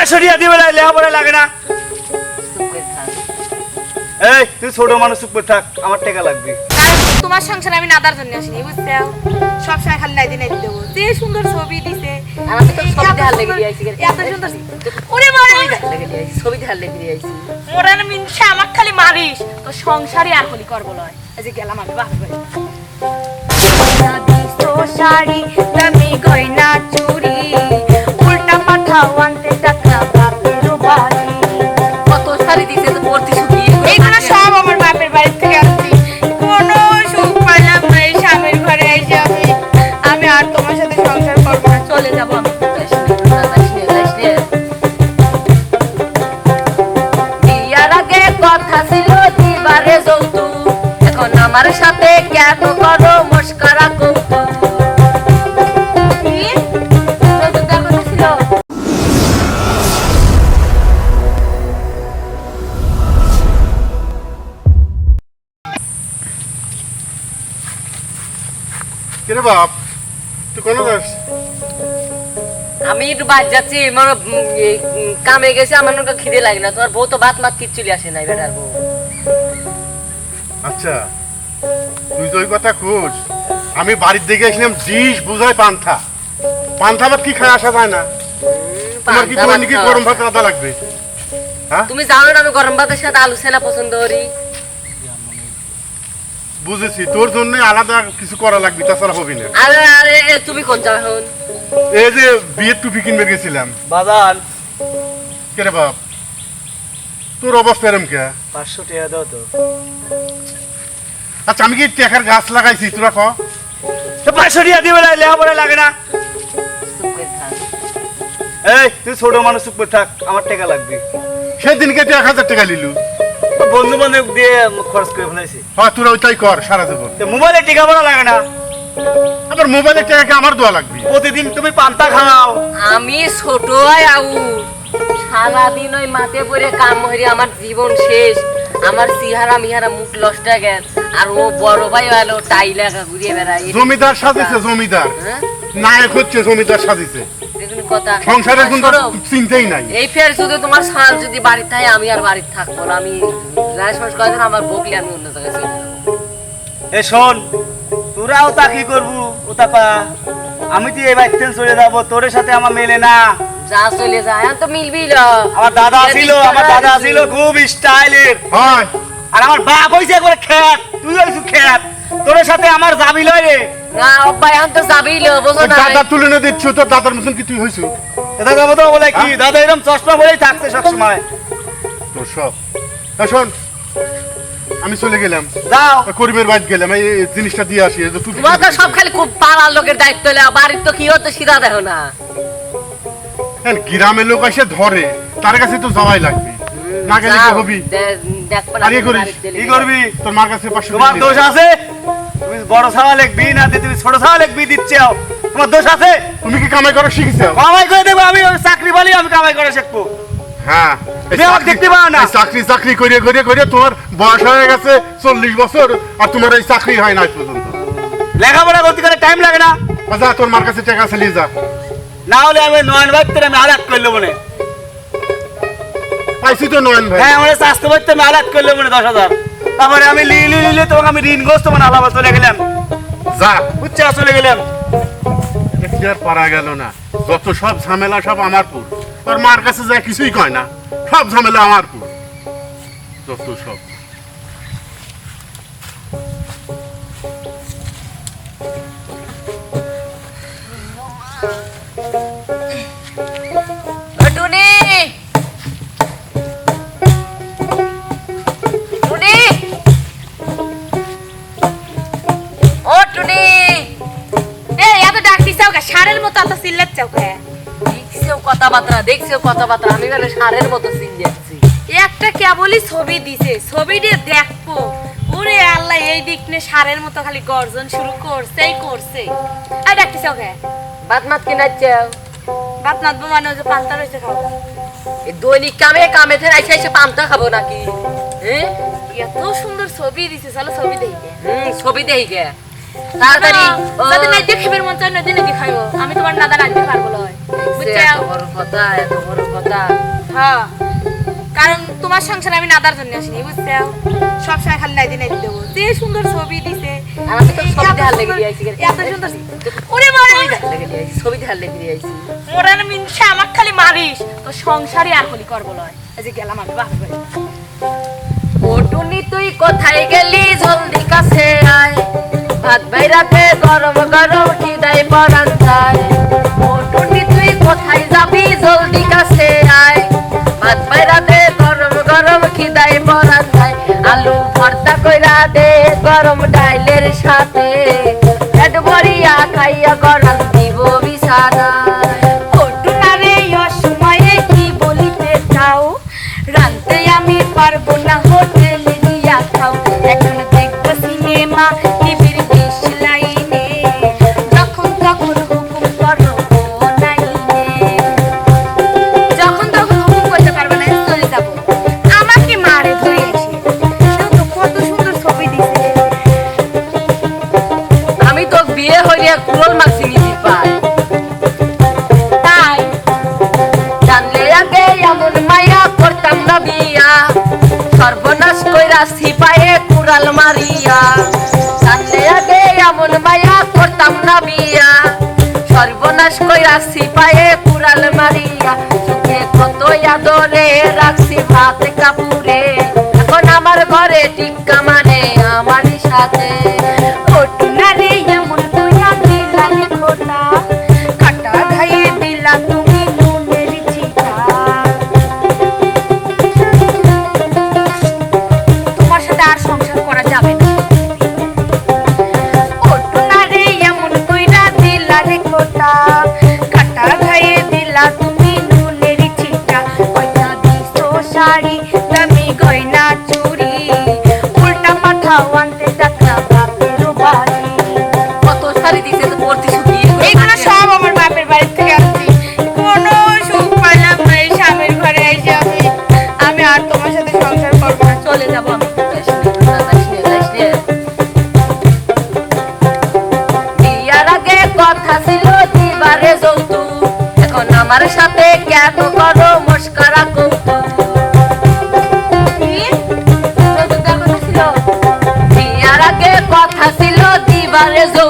পাঁচশো টাকা দিবে না লেখাপড়া লাগে না। এই তুই ছোট মানুষ চুপ করে থাক আমার টাকা লাগবে। তোমার সংসারে আমি নাদার জন্য আসিনি বুঝছ? সব সময় খালি নাইদি দেবো। যে সুন্দর ছবি দিছে। আর আমি তো এই ছবি দেখার লেগে সুন্দর- দিয়ে আইছি এত সুন্দর ওরে বাবা! ছবি দেখার লেগে দিয়ে আইছি, ছবি দেখার লেগে দিয়ে আইছি। মোরা না মিনসে আমাক খালি মারিস। তো সংসারই আর হলি করব লয়। এই যে গেলাম আমি বাপের বাড়ি শাড়ি দামি গয়না চুরি উল্টা পাঠাও আনতে আমার সাথে কেন করো মস্করা কৌতুক কি? যৌতুক দেওয়ার কথা ছিল। কিরে বাপ তুই কোনো যাস আমি একটু বাদ যাচ্ছি আমার কামে গেছে আমার খিদে লাগে না তোমার বউ তো ভাত মাত কিচ্ছুলি আসে নাই বেটার বউ। আচ্ছা। তুই তো ওই কথা খোঁজ। আমি বাড়ির দিকে গেছিলাম ডিশ বুঝাই পান্থা। পান্থা ভাত কি খায় আসা যায় না? তোমার কি তোমার নাকি গরম ভাত আদা লাগবে? হ্যাঁ? তুমি জানো না আমি গরম ভাতের সাথে আলু সেনা পছন্দ করি। বুঝেছি তোর জন্য আলাদা কিছু করা লাগবে তাছাড়া হবে না। আরে আরে তুমি কোন এখন এই যে বিয়ের টুপি কিনবে গেছিলাম। বাজান। কেরে বাপ? তোর অবস্থা এরম কে? পাঁচশো টাকা দাও তো। আচ্ছা আমি কি টেকার গাছ লাগাইছি তোরা ক? তো পাঁচশো টাকা দিবে না লেখাপড়া লাগে না। এই তুই ছোট মানুষ চুপ করে থাক আমার টাকা লাগবে। সেদিনকে তুই এক হাজার টাকা নিলু। বন্ধু বান্ধব দিয়ে খরচ করে ফেলেছি হয় তোরা ওইটাই কর সারা জীবন। মোবাইলে টিকা পড়া লাগে না। আবার মোবাইলের টাকাকে আমার দোয়া লাগবে। প্রতিদিন তুমি পান্তা খাও আমি ছোট আউ। সারাদিন ওই মাঠে পড়ে কাম হরি আমার জীবন শেষ। আমার সিহারা মিহারা মুখ লষ্ট গেল আর ও বড় ভাই হলো টাই লাগা ঘুরিয়ে বেড়ায়। জমিদার সাজিছে জমিদার। হ্যাঁ? নায়ক হচ্ছে জমিদার সাজিছে। কথা। সংসারের চিন্তাই নাই। এই ফের শুধু তোমার সাল যদি বাড়িতে থাকে আমি আর বাড়িতে থাকব না। আমি আমার বকলে আমি অন্য জায়গায় চলে যাব। এ শোন তোরাও তা কি করবু ওতাপা আমি তো এই বাইক চলে যাব তোর সাথে আমার মেলে না। যা চলে যায় তো মিলবি আমার দাদা ছিল আমার দাদা ছিল খুব স্টাইলের আর আমার বাপ হইছে করে খেত তুই হইছু খেত তোর সাথে আমার যাবি লয় রে। না অব্বা এখন তো যাবেই লো বোঝো না। দাদা তুলে না দিচ্ছ তোর দাদার মতন কি তুই তো বলে কি দাদা এরকম চশমা পরেই থাকছে সবসময়। তোর সব। শোন আমি চলে গেলাম। যাও। করিমের বাড়ি গেলাম এই জিনিসটা দিয়ে আসি এই তোমার তো সব খালি খুব পাড়ার লোকের দায়িত্ব বাড়ির তো কি হতো সিধা দেখো না। হ্যাঁ, গ্রামের লোক এসে ধরে। তার কাছে তো যাওয়াই লাগবে। না গেলে কি হবি? দে- দেখব না আর করিস, কি করবি? তোর মার কাছে পাঁচশো তোমার দোষ আছে? তুমি বড় ছাওয়া লিখবি না তুমি ছোট ছাওয়া লিখবি দিচ্ছে তোমার দোষ আছে? তুমি কি কামাই করা শিখেছ? কামাই করে দেবো আমি চাকরি বলি আমি কামাই করে শিখব। হ্যাঁ দেখতে পাও না? চাকরি চাকরি করে করে করে তোমার বয়স হয়ে গেছে চল্লিশ বছর আর তোমার এই চাকরি হয় না আজ পর্যন্ত। লেখাপড়া করতে করে টাইম লাগে না। যা তোর মার কাছে টাকা চালিয়ে যা। না হলে আমি নয়ন ভাবতে আমি আলাদ করলে মনে পাইছি তো নয়ন ভাই। হ্যাঁ আমার স্বাস্থ্য ভাবতে আমি আলাদ করলে মনে দশ হাজার। তারপরে আমি লিলি লিলে তোমাকে আমি ঋণগ্রস্ত মানে আলাদা চলে গেলাম। যা। উচ্চা চলে গেলাম। দেখি আর পারা গেল না? যত সব ঝামেলা সব আমার পুর। তোর মার কাছে যায় কিছুই কয় না। সব ঝামেলা আমার পুর। যত সব। টুনি এই এত ডাক দিছাও কে সারের মতো এত চিল্লাচ্ছাও কে দেখছেও কথাবার্তা দেখছেও কথাবার্তা আমি বলে সারের মতো যাচ্ছি একটা কেবলই ছবি দিছে ছবি দিয়ে দেখব ওরে আল্লাহ এই দিক নিয়ে সারের মতো খালি গর্জন শুরু করছেই করছে আর ডাকতেছাও কে বাদ মাত কিনাচ্ছাও ভাত নাচবো মানে ওই পান্তা রয়েছে খাব এই দৈনিক কামে কামে ফের আইসে এসে পান্তা খাব নাকি হ্যাঁ এত সুন্দর ছবি দিছে চলো ছবি দেখে হুম ছবি দেখি তাড়াতাড়ি। যদি নাই দেখিবের মন চাই নদী নদী খাইবো। আমি তোমার নাদা রাঁধতে পারব লয় বুঝছ? বড় কথা এত বড় কথা। হ্যাঁ। কারণ তোমার সংসারে আমি নাদার জন্য আসিনি বুঝছ? সব সময় খালি নাইদি নাইদি দেবো। যে সুন্দর ছবি দিছে আমি তো ছবি এত লেগে দিয়ে আইছি এত সুন্দর ওরে বাবা! ছবি দেখার লেগে দিয়ে আইছি। মোরান মিনসা আমাক খালি মারিস। তো সংসারই আর হলি করব লয় এই যে গেলাম আমি বাপের। বাড়ি ওটুনি তুই কোথায় গেলি? জলদি কাছে আয়। ভাত বাইরাতে গরম গরম খিদাই পরান যায় ওটুনি তুই কোথায় যাবি? জলদি কাছে আয়। ভাত বাইরাতে গরম গরম খিদাই পরান যায় আলু ভর্তা কইরা দে গরম ডাইলের সাথে। পেট খাইয়া গরম দিব চাও? রানতে আমি পারব না। সর্বনাশ কইরা সিপাহে কুড়াল মারিয়া। জানলে আগে এমন মায়া করতাম না বিয়া। সর্বনাশ কইরা সিপাহে কুড়াল মারিয়া, চোখে কত আদরে রাখছি ভাত কাপুরে। এখন আমার ঘরে টিক্কা মানে আমারই সাথে। আমার সাথে কেন করো মস্কারা কথা ছিল দিবারে যৌতুক